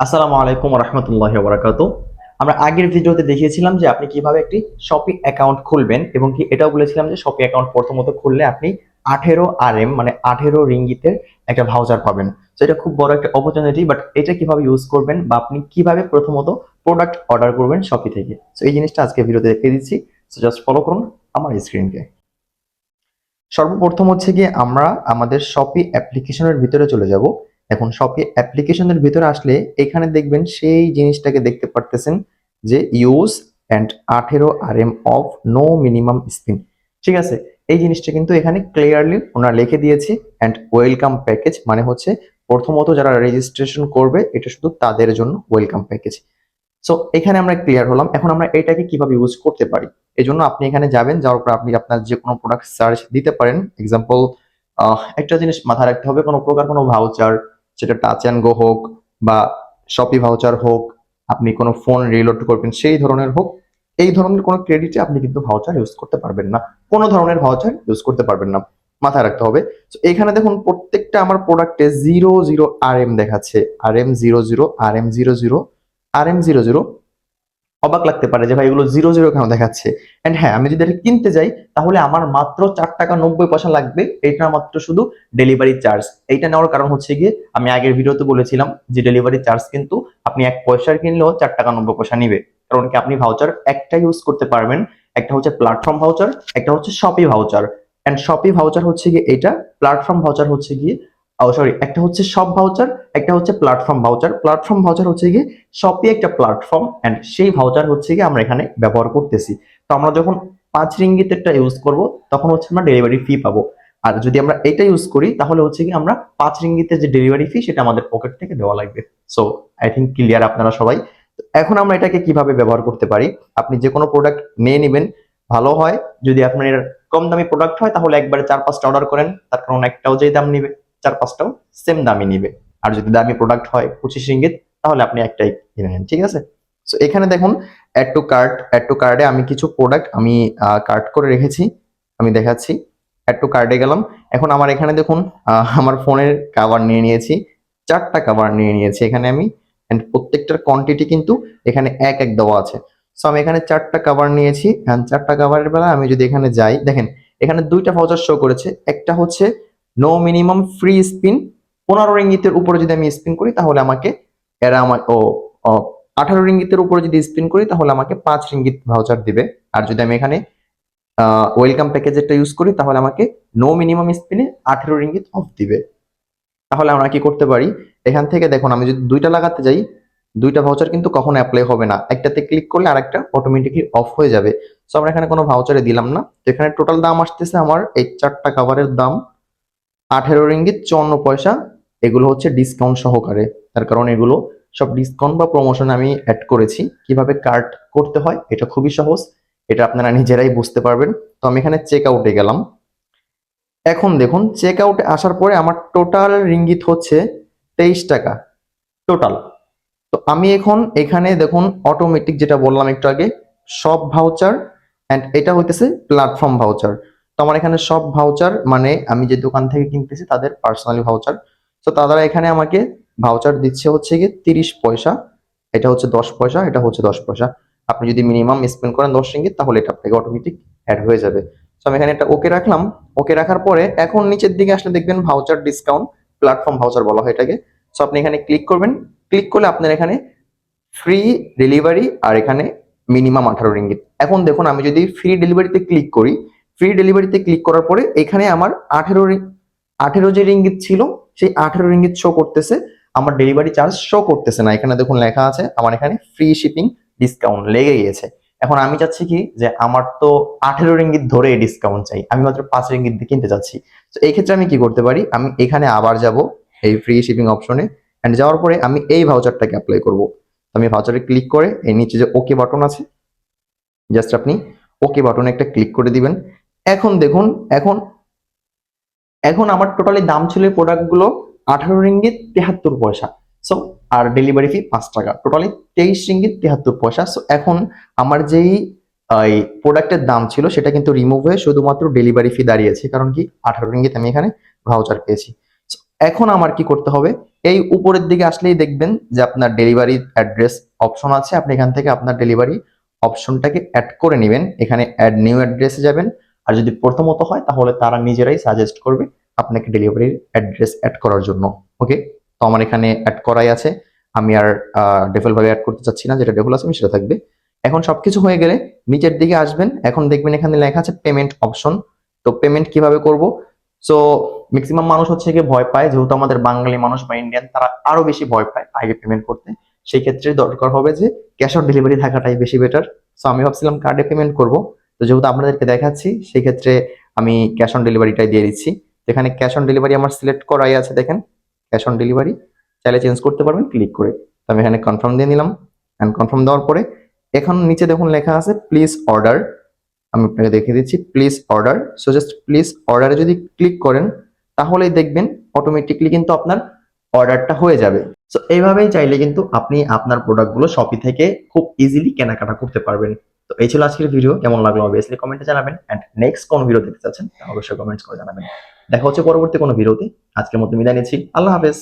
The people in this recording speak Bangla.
আসসালামু আলাইকুম রহমতুল্লাহ বারাকাতু আমরা আগের ভিডিওতে দেখিয়েছিলাম যে আপনি কীভাবে একটি শপিং অ্যাকাউন্ট খুলবেন এবং কি এটাও বলেছিলাম যে শপিং অ্যাকাউন্ট প্রথমত খুললে আপনি আঠেরো আর এম মানে আঠেরো রিঙ্গিতের একটা ভাউচার পাবেন। তো এটা খুব বড় একটা অপরচুনিটি বাট এটা কীভাবে ইউজ করবেন বা আপনি কীভাবে প্রথমত প্রোডাক্ট অর্ডার করবেন শপি থেকে। তো এই জিনিসটা আজকে ভিডিওতে দেখিয়ে দিচ্ছি। তো জাস্ট ফলো করুন আমার স্ক্রিনকে সর্বপ্রথম হচ্ছে গিয়ে আমরা আমাদের শপি অ্যাপ্লিকেশনের ভিতরে চলে যাব। এখন শপি অ্যাপ্লিকেশনের ভিতরে আসলে এখানে দেখবেন সেই জিনিসটাকে দেখতে পারতেছেন যে ইউজ অ্যান্ড আঠেরো R M off no minimum spend ঠিক আছে? এই জিনিসটা কিন্তু এখানে ক্লিয়ারলি ওনারা লিখে দিয়েছে অ্যান্ড ওয়েলকাম প্যাকেজ মানে হচ্ছে প্রথমত যারা রেজিস্ট্রেশন করবে, এটা শুধু তাদের জন্য ওয়েলকাম প্যাকেজ সো এখানে আমরা ক্লিয়ার হলাম। এখন আমরা এটাকে কীভাবে ইউজ করতে পারি? এই জন্য আপনি এখানে যাবেন, যাওয়ার পর আপনি আপনার যে কোনো প্রোডাক্ট সার্চ দিতে পারেন। এক্সাম্পল একটা জিনিস মাথায় রাখতে হবে, কোনো প্রকার কোনো ভাউচার সেটা টাচ অ্যান্ড গো হোক বা শপি ভাউচার হোক, আপনি কোনো ফোন রিলোড করবেন, সেই ধরনের হোক, এই ধরনের কোনো ক্রেডিটে আপনি কিন্তু ভাউচার ইউজ করতে পারবেন না। কোনো ধরনের ভাউচার ইউজ করতে পারবেন না। মাথায় রাখতে হবে। তো এখানে দেখুন প্রত্যেকটা আমার প্রোডাক্টে জিরো জিরো আর এম দেখাচ্ছে। R M zero zero R M zero zero R M zero zero অবাক লাগতে পারে যে, ভাই, এগুলো জিরো জিরো কেন দেখাচ্ছে? এন্ড হ্যাঁ আমি যদি এটা কিনতে যাই, তাহলে আমার মাত্র চার টাকা নব্বই পয়সা লাগবে। এটা মাত্র শুধু ডেলিভারি চার্জ এইটা নেওয়ার কারণ হচ্ছে গিয়ে, আমি আগের ভিডিওতে বলেছিলাম যে ডেলিভারি চার্জ কিন্তু আপনি এক পয়সার কিনলেও চার টাকা নব্বই পয়সা নিবে। কারণ কি, আপনি ভাউচার একটা ইউজ করতে পারবেন। একটা হচ্ছে প্ল্যাটফর্ম ভাউচার একটা হচ্ছে Shopee voucher and Shopee voucher হচ্ছে গিয়ে এটা প্ল্যাটফর্ম ভাউচার হচ্ছে গিয়ে সরি একটা হচ্ছে শপ ভাউচার একটা হচ্ছে প্ল্যাটফর্ম ভাউচার প্ল্যাটফর্ম ভাউচার হচ্ছে গিয়ে শপি একটা প্ল্যাটফর্ম এন্ড সেই ভাউচার হচ্ছে গিয়ে আমরা এখানে ব্যবহার করতেছি। তো আমরা যখন পাঁচ রিঙ্গিতেরটা ইউজ করব, তখন হচ্ছে আমরা ডেলিভারি ফি পাবো। আর যদি আমরা এটা ইউজ করি, তাহলে হচ্ছে কি আমরা পাঁচ রিঙ্গিতের যে ডেলিভারি ফি সেটা আমাদের পকেট থেকে দেওয়া লাগবে। সো আই থিঙ্ক ক্লিয়ার আপনারা সবাই। এখন আমরা এটাকে কীভাবে ব্যবহার করতে পারি? আপনি যে কোনো প্রোডাক্ট নিয়ে নেবেন, ভালো হয়। যদি আপনার কম দামি প্রোডাক্ট হয়, তাহলে একবারে চার পাঁচটা অর্ডার করেন। তার কারণ একটাও যেই দাম নিবে। চার পাঁচটাও সেম দামই নিবে। আর যদি দামি প্রোডাক্ট হয় পঁচিশ রিঙ্গিত তাহলে আপনি একটাই কিনে নেন, ঠিক আছে? সো এখানে দেখুন add to cart add to কার্ডে আমি কিছু প্রোডাক্ট আমি কার্ট করে রেখেছি। আমি দেখাচ্ছি অ্যাড টু কার্ডে গেলাম। এখন আমার এখানে দেখুন আমার ফোনের কাভার নিয়ে নিয়েছি, চারটা কাভার নিয়ে নিয়েছি এখানে আমি। অ্যান্ড প্রত্যেকটার কোয়ান্টিটি কিন্তু এখানে এক এক দেওয়া আছে। সো আমি এখানে চারটা কাভার নিয়েছি। And চারটা কাভারের বেলা আমি যদি এখানে যাই, দেখেন, এখানে দুইটা ভাউচার শো করেছে। একটা হচ্ছে নো মিনিমাম ফ্রি স্পিন পনেরো রিঙ্গিতের উপরে যদি আমি স্পিন করি, তাহলে আমাকে এরা আমার, ও আঠারো রিঙ্গিতের উপরে যদি স্পিন করি, তাহলে আমাকে পাঁচ রিঙ্গিত ভাউচার দিবে। আর যদি আমি এখানে ওয়েলকাম প্যাকেজেরটা ইউজ করি, তাহলে আমাকে নো মিনিমাম স্পিনে আঠেরো রিঙ্গিত অফ দিবে। তাহলে আমরা কি করতে পারি? এখান থেকে দেখুন, আমি যদি দুইটা লাগাতে যাই, দুইটা ভাউচার কিন্তু কখনো অ্যাপ্লাই হবে না। একটাতে ক্লিক করলে আরেকটা অটোমেটিকলি অফ হয়ে যাবে। সো আমরা এখানে কোনো ভাউচারে দিলাম না। তো এখানে টোটাল দাম আসতেছে আমার এই চারটা কাভারের দাম। আঠেরো রিঙ্গিত, চুয়ান্ন পয়সা, এগুলো হচ্ছে ডিসকাউন্ট সহকারে। তার কারণ এগুলো সব ডিসকাউন্ট বা প্রমোশন আমি অ্যাড করেছি। কীভাবে কার্ড করতে হয়, এটা খুবই সহজ। এটা আপনারা নিজেরাই বুঝতে পারবেন। তো আমি এখানে চেক আউটে গেলাম। এখন দেখুন চেক আউটে আসার পরে আমার টোটাল রিঙ্গিত হচ্ছে তেইশ টাকা টোটাল তো আমি এখন এখানে দেখুন অটোমেটিক যেটা বললাম একটু আগে, সব ভাউচার অ্যান্ড এটা হইতেছে প্ল্যাটফর্ম ভাউচার তো আমার এখানে সব ভাউচার মানে আমি যে দোকান থেকে কিনতেছি তাদের পার্সোনালি ভাউচার তো তারা এখানে আমাকে ভাউচার দিচ্ছে হচ্ছে গিয়ে তিরিশ পয়সা। এটা হচ্ছে দশ পয়সা, এটা হচ্ছে দশ পয়সা। আপনি যদি মিনিমাম স্পেন্ড করেন দশ রিঙ্গিত তাহলে এটা আপনাকে অটোমেটিক অ্যাড হয়ে যাবে। তো আমি এখানে এটা ওকে রাখলাম। ওকে রাখার পরে এখন নিচের দিকে আসলে দেখবেন ভাউচার ডিসকাউন্ট প্ল্যাটফর্ম ভাউচার বলা হয় এটাকে। সো আপনি এখানে ক্লিক করবেন। ক্লিক করলে আপনার এখানে ফ্রি ডেলিভারি আর এখানে মিনিমাম আঠারো রিঙ্গিত এখন দেখুন, আমি যদি ফ্রি ডেলিভারিতে ক্লিক করি ফ্রি ডেলিভারিতে ক্লিক করার পরে এখানে আমার আঠেরো আঠেরো যে রিঙ্গিত ছিল, সেই আঠেরো রিঙ্গিত শো করতেছে। আমার ডেলিভারি চার্জ শো করতেছে না। এখানে দেখুন লেখা আছে, আমার এখানে ফ্রি শিপিং ডিসকাউন্ট লেগে গিয়েছে। এখন আমি চাচ্ছি কি যে আমার তো আঠেরো রিঙ্গিত ধরে ডিসকাউন্ট চাই। আমি মাত্র পাঁচ রিঙ্গিত দিয়ে কিনতে চাচ্ছি। তো এই ক্ষেত্রে আমি কি করতে পারি? আমি এখানে আবার যাব এই ফ্রি শিপিং অপশনে অ্যান্ড যাওয়ার পরে আমি এই ভাউচারটাকে অ্যাপ্লাই করব। আমি ভাউচারে ক্লিক করে এই নিচে যে ওকে বাটন আছে জাস্ট আপনি ওকে বাটনে একটা ক্লিক করে দিবেন। এখন দেখুন, এখন এখন আমার টোটালি দাম ছিল প্রোডাক্টগুলো আঠারো রিঙ্গিত তেহাত্তর পয়সা। সো আর ডেলিভারি ফি পাঁচ টাকা। টোটালি তেইশ রিঙ্গিত তেহাত্তর পয়সা। সো এখন আমার যেই এই প্রোডাক্টের দাম ছিল সেটা কিন্তু রিমুভ হয়ে শুধুমাত্র ডেলিভারি ফি দাঁড়িয়েছে। কারণ কি? আঠারো রিঙ্গিত আমি এখানে ভাউচার পেয়েছি। এখন আমার কি করতে হবে? এই উপরের দিকে আসলেই দেখবেন যে আপনার ডেলিভারি অ্যাড্রেস অপশন আছে। আপনি এখান থেকে আপনার ডেলিভারি অপশনটাকে অ্যাড করে নেবেন। এখানে অ্যাড নিউ অ্যাড্রেসে যাবেন। আর যদি প্রথমত হয়, তাহলে তারা নিজেরাই সাজেস্ট করবে আপনাকে ডেলিভারির অ্যাড্রেস অ্যাড করার জন্য ওকে তো আমার এখানে অ্যাড করাই আছে। আমি আর ডেফল ভাবে অ্যাড করতে চাচ্ছি না, যেটা ডেফল আছে, আমি সেটা থাকবে। এখন সবকিছু হয়ে গেলে নিচের দিকে আসবেন, এখন দেখবেন এখানে লেখা আছে পেমেন্ট অপশন তো পেমেন্ট কীভাবে করব? সো ম্যাক্সিমাম মানুষ হচ্ছে গিয়ে ভয় পায়, যেহেতু আমাদের বাঙালি মানুষ বা ইন্ডিয়ান তারা আরও বেশি ভয় পায় আগে পেমেন্ট করতে। সেই ক্ষেত্রে দরকার হবে যে ক্যাশ অন ডেলিভারি থাকাটাই বেশি বেটার সো আমি ভাবছিলাম কার্ডে পেমেন্ট করব। তো যেহেতু আপনাদেরকে দেখাচ্ছি সেই ক্ষেত্রে আমি ক্যাশ অন ডেলিভারিটাই দিয়ে দিচ্ছি। এখানে ক্যাশ অন ডেলিভারি আমার সিলেক্ট করাই আছে, দেখেন। ক্যাশ অন ডেলিভারি চাইলে চেঞ্জ করতে পারবেন ক্লিক করে। তো আমি এখানে কনফার্ম দিয়ে নিলাম। অ্যান্ড কনফার্ম দেওয়ার পরে, এখন নিচে দেখুন লেখা আছে প্লিজ অর্ডার আমি আপনাকে দেখিয়ে দিচ্ছি please order so just please অর্ডারে যদি ক্লিক করেন, তাহলেই দেখবেন অটোমেটিকলি কিন্তু আপনার অর্ডারটা হয়ে যাবে। সো এইভাবেই চাইলে কিন্তু আপনি আপনার প্রোডাক্টগুলো শপি থেকে খুব ইজিলি কেনাকাটা করতে পারবেন। তো এই ছিল আজকের ভিডিও কেমন লাগল অবভিয়াসলি কমেন্টে জানাবেন। অ্যান্ড নেক্সট কোন ভিডিও দেখতে চাচ্ছেন অবশ্যই কমেন্টস করে জানাবেন। দেখা হচ্ছে পরবর্তী কোনো ভিডিওতে আজকের মতো বিদায় নিচ্ছি। আল্লাহ হাফেজ।